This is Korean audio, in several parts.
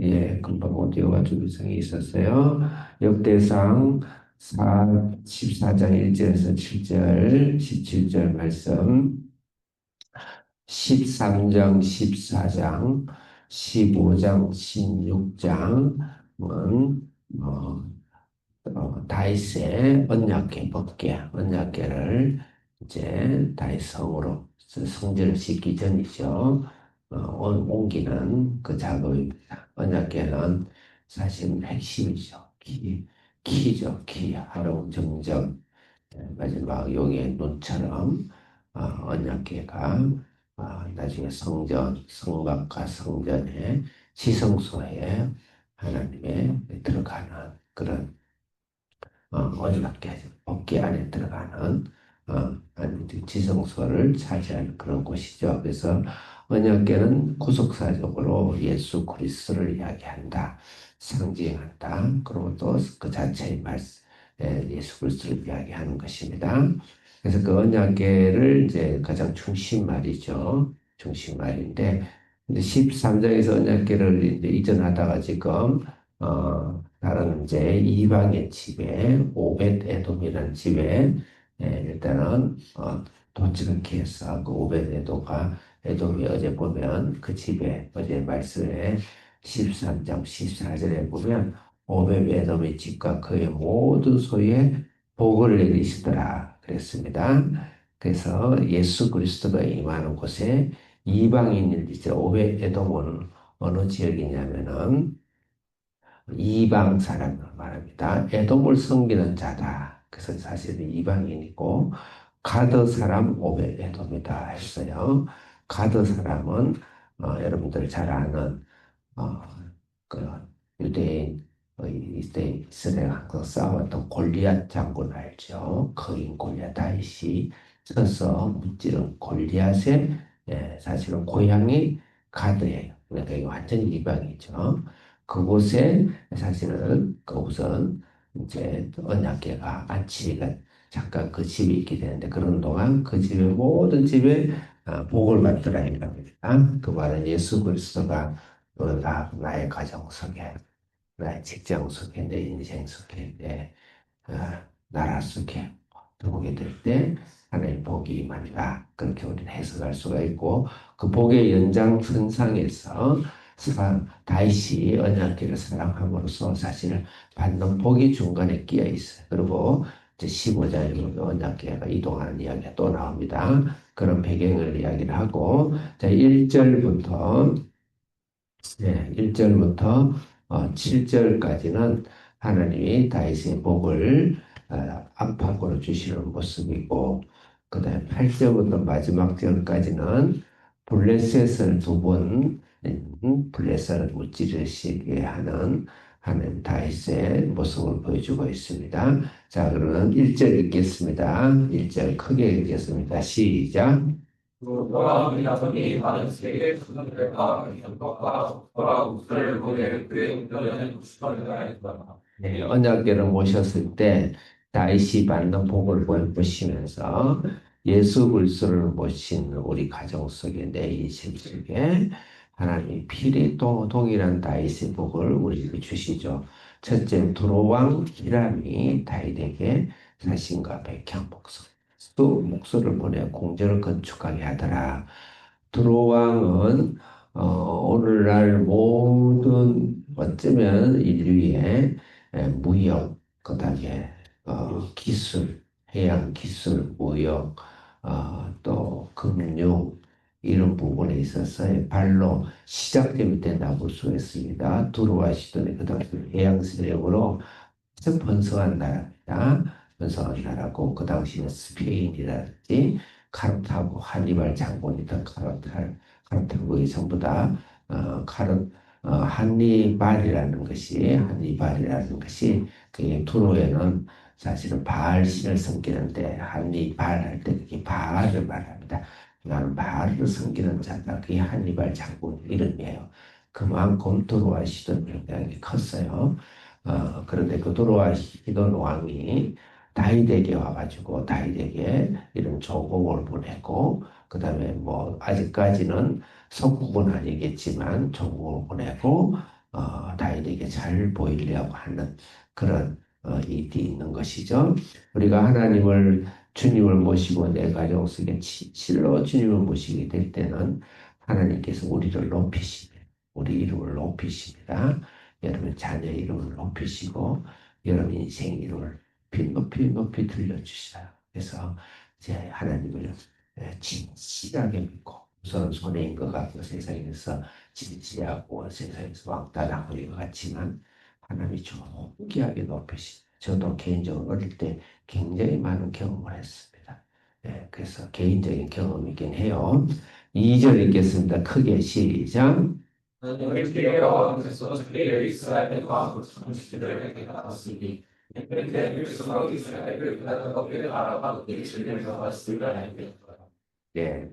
예, 금방 오디오가 좀 이상이 있었어요. 역대상 4, 14장 1절에서 7절, 17절 말씀, 13장, 14장, 15장, 16장은 어, 어, 다윗의 언약궤 법궤, 언약궤를 이제 다윗 성으로 성전을 짓기 전이죠. 어, 옮기는 그 작업입니다. 언약궤는 사실 핵심이죠. 키, 키죠. 키, 하루 예, 마지막 용의 눈처럼 어, 언약궤가 어, 나중에 성전, 성막과 성전의 지성소에 하나님의 들어가는 그런 어, 언약궤, 법궤 안에 들어가는 어, 지성소를 차지하는 그런 곳이죠. 그래서 언약궤는 구속사적으로 예수 그리스도를 이야기한다, 상징한다. 그리고 또 그 자체의 말씀, 예, 예수 그리스도를 이야기하는 것입니다. 그래서 그 언약궤를 이제 가장 중심 말이죠. 중심 말인데, 근데 13장에서 언약궤를 이제 이전하다가 지금 어, 다른 이제 이방의 집에 오벳 에돔이라는 집에 예, 일단은 어, 도착을 기해서 그 오벳 에돔가 에돔이 어제 보면 그 집에 어제 말씀에 13장 14절에 보면 오벳 에돔의 집과 그의 모든 소유에 복을 내리시더라 그랬습니다. 그래서 예수 그리스도가 임하는 곳에 이방인일이죠. 오벳 에돔은 어느 지역이냐면은 이방 사람을 말합니다. 에돔을 섬기는 자다. 그래서 사실은 이방인이고 가드 사람 오벳 에돔이다 했어요. 가드 사람은 어, 여러분들 잘 아는 어, 그 유대인 어, 이스라엘 항상 싸웠던 골리앗 장군 알죠? 거인 골리앗 다윗이 쳐서 무찌른 골리앗의 예, 사실은 고향이 가드예요. 그러니까 이게 완전히 이방이죠. 그곳에 사실은 그 우선 이제 언약계가 안치가 잠깐 그 집이 있게 되는데 그런 동안 그 집의 모든 집에 어, 복을 받더라 이 겁니다. 그 말은 예수 그리스도가 나, 나의 가정 속에, 나의 직장 속에, 내 인생 속에, 내 어, 나라 속에 들어오게 될 때 하나님 복이 임한다. 그렇게 우리는 해석할 수가 있고 그 복의 연장선상에서 다윗이 언약궤를 사랑함으로써 사실 받는 복이 중간에 끼어 있어요. 그리고 15장에 언약궤가 이동하는 이야기가 또 나옵니다. 그런 배경을 이야기를 하고 자 1절부터 네, 1절부터 어, 7절까지는 하나님이 다윗의 복을 어, 안팎으로 주시는 모습이고 그 다음에 8절부터 마지막 절까지는 블레셋을 두번 음, 블레셋을 무찌르시게 하는 하나님 다윗의 모습을 보여주고 있습니다. 자, 그러면 1절 읽겠습니다. 1절 크게 읽겠습니다. 시작. 네, 언약궤를 모셨을 때 다윗이 받는 복을 보시면서 예수 그리스도를 모신 우리 가정 속에 내 인생 속에 하나님 필히 또 동일한 다윗의 복을 우리에게 주시죠. 첫째 두로왕 히람이 다윗에게 사신과 백향 목소 또 목소를 보내 공전을 건축하게 하더라. 두로왕은 어, 오늘날 모든 어쩌면 인류의 무역, 그 다음에 어, 기술, 해양 기술, 무역, 어, 또 금융, 이런 부분에 있어서 발로 볼수 있습니다. 두루와 시돈이 그 당시 해양 세력으로 번성한 나라입니다. 번성한 나라고 그 당시에 스페인이라든지 카르타고 한니발 장군이던 카르탈 카르타고의 전부 다 어, 카르 어, 한니발이라는 것이 한니발이라는 것이 그 두로에는 사실은 바알 신을 섬기는데 한니발 할 때 그게 바알을 말합니다. 나는 바알을 섬기는 자다. 그게 한니발 장군 이름이에요. 그만큼 도로와 시돈 굉장히 컸어요. 어, 그런데 그 도로와 시돈 왕이 다윗에게 와가지고 다윗에게 이런 조공을 보내고 그 다음에 뭐 아직까지는 석국은 아니겠지만 조공을 보내고 어, 다윗에게 잘 보이려고 하는 그런 어, 일이 있는 것이죠. 우리가 하나님을 주님을 모시고 내 가정 속에 실로 주님을 모시게 될 때는 하나님께서 우리를 높이십니다. 우리 이름을 높이십니다. 여러분 자녀 이름을 높이시고 여러분 인생 이름을 높이 높이 들려주시요 그래서 이제 하나님을 진실하게 믿고 우선 손해인 것 같고 세상에서 진지하고 세상에서 왕따당한 것 같지만 하나님이 존귀하게 높이시 저도 개인적으로 어릴 때 굉장히 많은 경험을 했습니다. 네, 그래서 개인적인 경험이긴 해요. 2절 읽겠습니다. 크게 시작. 네.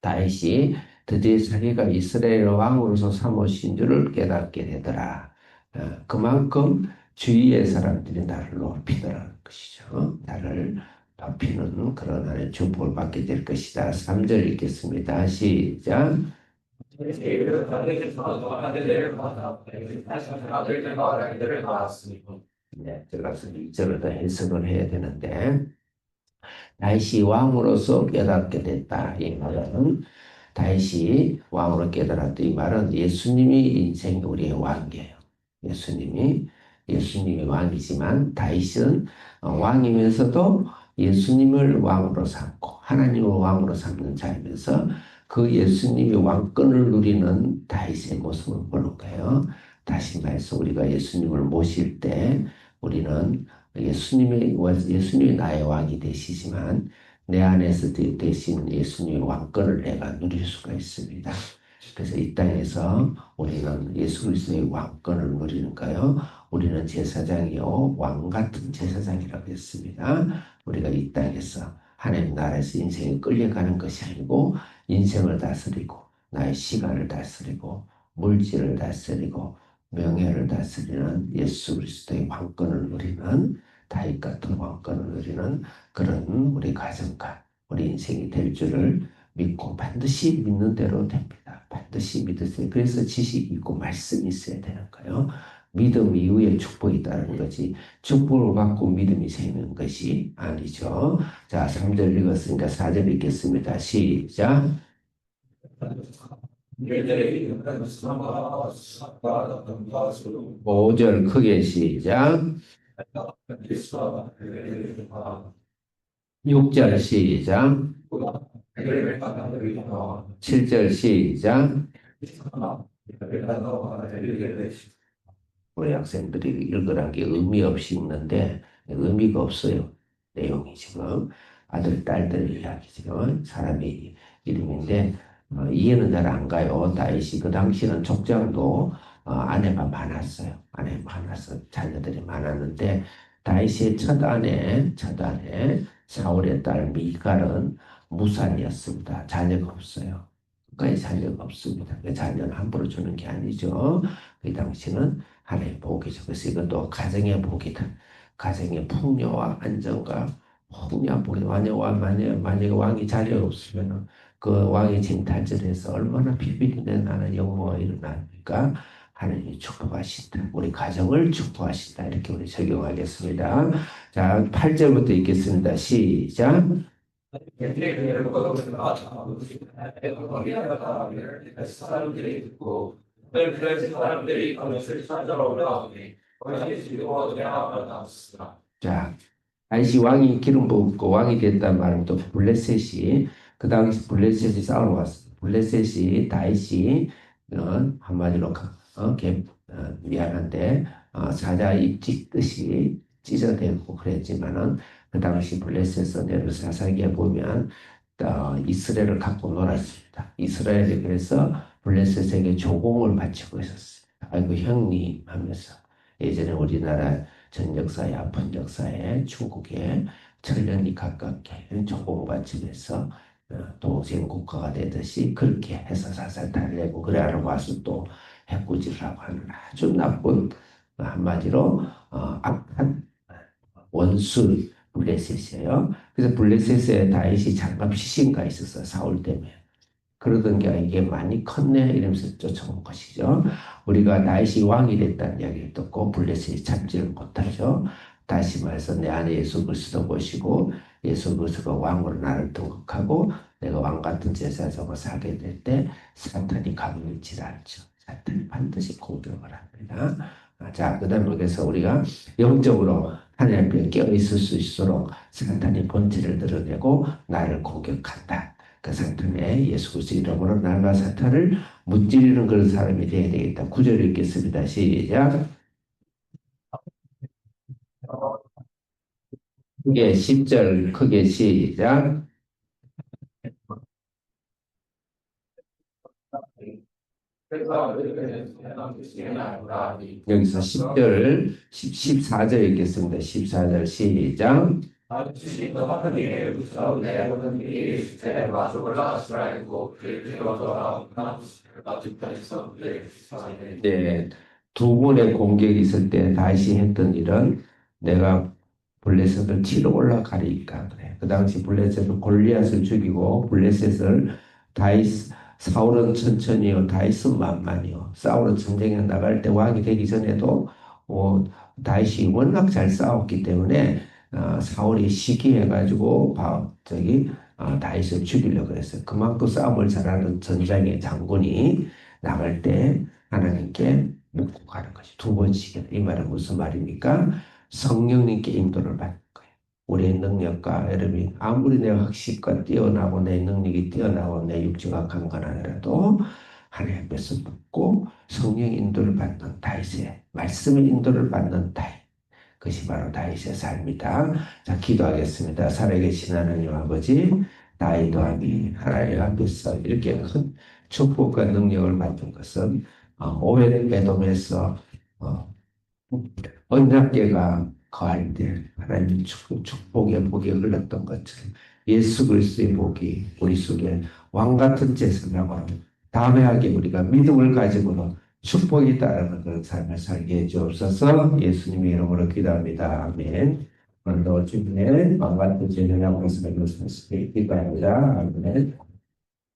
다윗이 드디어 자기가 이스라엘 왕으로서 삼으신 줄을 깨닫게 되더라. 어, 그만큼 주위의 사람들이 나를 높이더라는 것이죠. 나를 높이는 그런 하나의 축복을 받게 될 것이다. 3절 읽겠습니다. 시작. 네, 들어가서 2절을 더 해석을 해야 되는데 다윗이 왕으로서 깨닫게 됐다. 이 말은 다윗이 왕으로 깨달았다. 이 말은 예수님이 인생 우리의 왕이에요. 예수님이 예수님이 왕이지만 다윗은 왕이면서도 예수님을 왕으로 삼고 하나님을 왕으로 삼는 자이면서 그 예수님이 왕권을 누리는 다윗의 모습을 보는 거예요. 다시 말해서 우리가 예수님을 모실 때 우리는 예수님이 예수님이 나의 왕이 되시지만 내 안에서 대신 예수님의 왕권을 내가 누릴 수가 있습니다. 그래서 이 땅에서 우리는 예수 그리스도의 왕권을 누리는 거요. 우리는 제사장이요 왕 같은 제사장이라고 했습니다. 우리가 이 땅에서 하나님 나라에서 인생이 끌려가는 것이 아니고 인생을 다스리고 나의 시간을 다스리고 물질을 다스리고 명예를 다스리는 예수 그리스도의 왕권을 누리는 다윗 같은 왕권을 누리는 그런 우리 가정과 우리 인생이 될 줄을 믿고 반드시 믿는 대로 됩니다. 반드시 믿으세요. 그래서 지식이 있고 말씀이 있어야 되는 거예요. 믿음 이후에 축복이 있다는 거지. 축복을 받고 믿음이 생기는 것이 아니죠. 자, 3절 읽었으니까 4절 읽겠습니다. 시작. 5절 크게 시작. 6절 시작. 7절 시작. 우리 학생들이 읽으란 게 의미 없이 읽는데 의미가 없어요. 내용이 지금 아들, 딸들 이야기 지금 사람의 이름인데 어, 이해는 잘 안 가요. 다윗이 그 당시는 족장도 어, 아내가 많았어요. 아내 많아서 자녀들이 많았는데 다윗의 첫 아내, 첫 아내 사울의 딸 미갈은 무산이었습니다. 자녀가 없어요. 그까지 자녀가 없습니다. 그 자녀는 함부로 주는 게 아니죠. 그 당시는 하나의 복이죠. 그래서 이것도 가정의 복이다. 가정의 풍요와 안정과 풍요한 복이 만약, 만약, 만약 왕이 자녀가 없으면 그 왕의 징탈절에서 얼마나 비비린내 나는 영모가 일어나니까 하나님이 축복하신다. 우리 가정을 축복하신다. 이렇게 우리 적용하겠습니다. 자, 8절부터 읽겠습니다. 시작. 자, 아이시 왕이 기름 부고 왕이 됐단 또 블레셋이 그 당시 블레셋이 싸우러 왔어. 블레셋이 다윗이 어, 한마디로 어, 개, 어, 미안한데 어, 사자 입 찢듯이 찢어대고 그랬지만은 그 당시 블레셋에서 내를 사사기에 보면 어, 이스라엘을 갖고 놀았습니다. 이스라엘이 그래서 블레셋에게 조공을 바치고 있었어요. 아이고 형님 하면서 예전에 우리나라 전 역사에 아픈 역사에 중국에 천년이 가깝게 조공을 바치면서 어, 동생 국가가 되듯이 그렇게 해서 사살 달래고 그래 하는 와서 또 해꾸지라고 하는 아주 나쁜 한마디로 어, 악한 원수 블레셋이에요. 그래서 블레셋에 다윗이 잠깐 시신가 있었어 사울 때문에. 그러던 게 이게 많이 컸네 이러면서 쫓아온 것이죠. 우리가 다시 왕이 됐다는 이야기를 듣고 블레셋이 참지를 못하죠. 다시 말해서 내 안에 예수 그리스도 모시고 예수 그리스도가 왕으로 나를 등극하고 내가 왕 같은 제사장으로 살게 될 때 사탄이 가만있지 않죠. 사탄이 반드시 공격을 합니다. 아, 자, 그 다음에 그래서 우리가 영적으로 하나님 앞에 깨어있을 수 있도록 사탄이 본질을 드러내고 나를 공격한다. 그 사탄의 예수 그리스도 이름으로 나가 사탄을 무찌르는 그런 사람이 되어야 되겠다. 구절 읽겠습니다. 시작. 크게 10절 크게 시작. 여기서 10절, 14절 읽겠습니다. 14절 시작. 네, 두 번의 공격이 있을 때 다시 했던 일은 내가 블레셋을 치러 올라가리까 그래. 그 당시 블레셋은 골리앗을 죽이고 블레셋을 다이스 사울은 천천히요 다이스 만만히요 사울은 전쟁에 나갈 때 왕이 되기 전에도 어, 다이시 워낙 잘 싸웠기 때문에 어, 사울이 시기해가지고 바, 저기 어, 다윗을 죽이려고 그랬어요. 그만큼 싸움을 잘하는 전장의 장군이 나갈 때 하나님께 묻고 가는 것이 두 번씩이다. 이 말은 무슨 말입니까? 성령님께 인도를 받는 거예요. 우리의 능력과 여러분이 아무리 내가 학식과 뛰어나고 내 능력이 뛰어나고 내 육체가 강건 하더라도 하나님 앞에서 묻고 성령 인도를 받는 다윗의 말씀의 인도를 받는 다윗 그것이 바로 다윗의 삶이다. 자 기도하겠습니다. 살아계신 하나님 아버지 다윗 왕이 하나님 앞에서 이렇게 큰 축복과 능력을 받은 것은 어, 오해를 빼돔에서 어, 언약계가 거할 때 하나님 축복의 복이 흘렀던 것처럼 예수 그리스도의 복이 우리 속에 왕 같은 제사라고 담회하게 우리가 믿음을 가지고 축복이 따르는 그런 삶을 살게 해주옵소서 예수님의 이름으로 기도합니다. 아멘. 오늘도 주님의 왕 같은 제사라고 말씀해 주셨습니다. 기도합니다. 아멘.